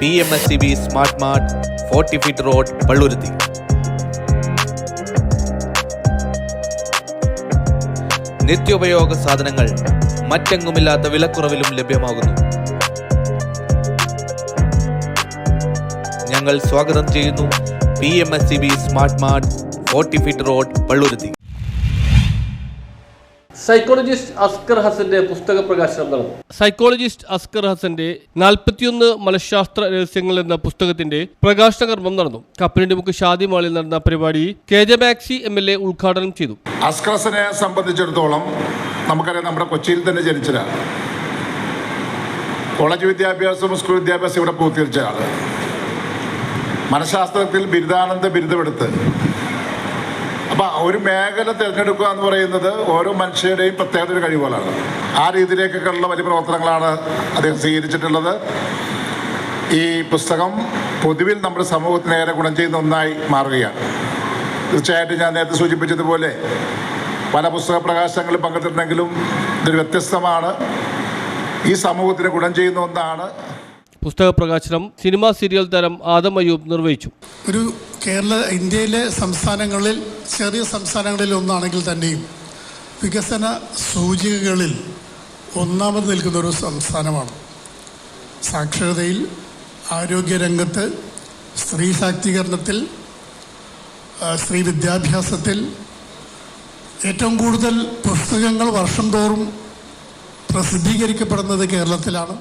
P M S C B smart mart forty feet road Palluruthy നിത്യോപയോഗ സാധനങ്ങൾ മറ്റെങ്ങുമില്ലാത്ത വിലക്കുറവിലും ലഭ്യമാകുന്നു. ഞങ്ങൾ സ്വാഗതം ചെയ്യുന്നു P M S C B smart mart forty feet road Palluruthy psychologist Askar ഹസന്റെ പുസ്തക പ്രകാശനം നടന്നു. സൈക്കോളജിസ്റ്റ് അസ്കർ ഹസന്റെ നാൽപ്പത്തിയൊന്ന് മനഃശാസ്ത്ര രഹസ്യങ്ങൾ എന്ന പുസ്തകത്തിന്റെ പ്രകാശന കർമ്മം നടന്നു. കപ്പലിന്റെ മുക്ക് ഷാദി മാളിൽ നടന്ന പരിപാടി K J Maxy M L A ഉദ്ഘാടനം ചെയ്തു. അസ്കർ ഹസനെ സംബന്ധിച്ചിടത്തോളം നമുക്കറിയാം നമ്മുടെ കൊച്ചിയിൽ തന്നെ ജനിച്ചതാണ് കോളേജ് വിദ്യാഭ്യാസം സ്കൂൾ വിദ്യാഭ്യാസം ഇവിടെ പൂർത്തീകരിച്ച ആൾ മനഃശാസ്ത്രത്തിൽ ബിരുദാനന്ദ ബിരുദമെടുത്ത് അപ്പം ഒരു മേഖല തിരഞ്ഞെടുക്കുക എന്ന് പറയുന്നത് ഓരോ മനുഷ്യരുടെയും പ്രത്യേക ഒരു കഴിവുകളാണ്. ആ രീതിയിലേക്കൊക്കെയുള്ള വലിയ പ്രവർത്തനങ്ങളാണ് അദ്ദേഹം സ്വീകരിച്ചിട്ടുള്ളത്. ഈ പുസ്തകം പൊതുവിൽ നമ്മുടെ സമൂഹത്തിന് ഏറെ ഗുണം ചെയ്യുന്ന ഒന്നായി മാറുകയാണ്. തീർച്ചയായിട്ടും ഞാൻ നേരത്തെ സൂചിപ്പിച്ചതുപോലെ പല പുസ്തക പ്രകാശനങ്ങളിൽ പങ്കെടുത്തിട്ടുണ്ടെങ്കിലും ഇതൊരു വ്യത്യസ്തമാണ്. ഈ സമൂഹത്തിന് ഗുണം ചെയ്യുന്ന ഒന്നാണ്. പുസ്തക പ്രകാശനം സിനിമാ സീരിയൽ തരം ആദം അയ്യൂബ് നിർവഹിച്ചു. ഒരു കേരള ഇന്ത്യയിലെ സംസ്ഥാനങ്ങളിൽ ചെറിയ സംസ്ഥാനങ്ങളിൽ ഒന്നാണെങ്കിൽ തന്നെയും വികസന സൂചികകളിൽ ഒന്നാമത് നിൽക്കുന്ന ഒരു സംസ്ഥാനമാണ്. സാക്ഷരതയിൽ ആരോഗ്യരംഗത്ത് സ്ത്രീ ശാക്തീകരണത്തിൽ സ്ത്രീ വിദ്യാഭ്യാസത്തിൽ ഏറ്റവും കൂടുതൽ പുസ്തകങ്ങൾ വർഷം തോറും പ്രസിദ്ധീകരിക്കപ്പെടുന്നത് കേരളത്തിലാണ്.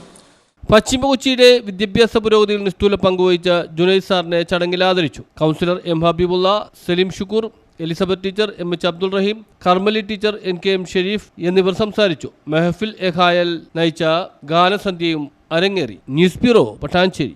പശ്ചിമ കൊച്ചിയുടെ വിദ്യാഭ്യാസ പുരോഗതിയിൽ നിസ്തൂല പങ്കുവഹിച്ച ജുനൈദ് സാറിനെ ചടങ്ങിൽ ആദരിച്ചു. Councillor M Habibulla Salim Shukkur Elizabeth teacher M H Abdul Rahim Karmali teacher N K M Sherif എന്നിവർ സംസാരിച്ചു. മെഹഫിൽ എഹായൽ നയിച്ച ഗാനസന്ധ്യയും അരങ്ങേറി. News bureau Pattancheri.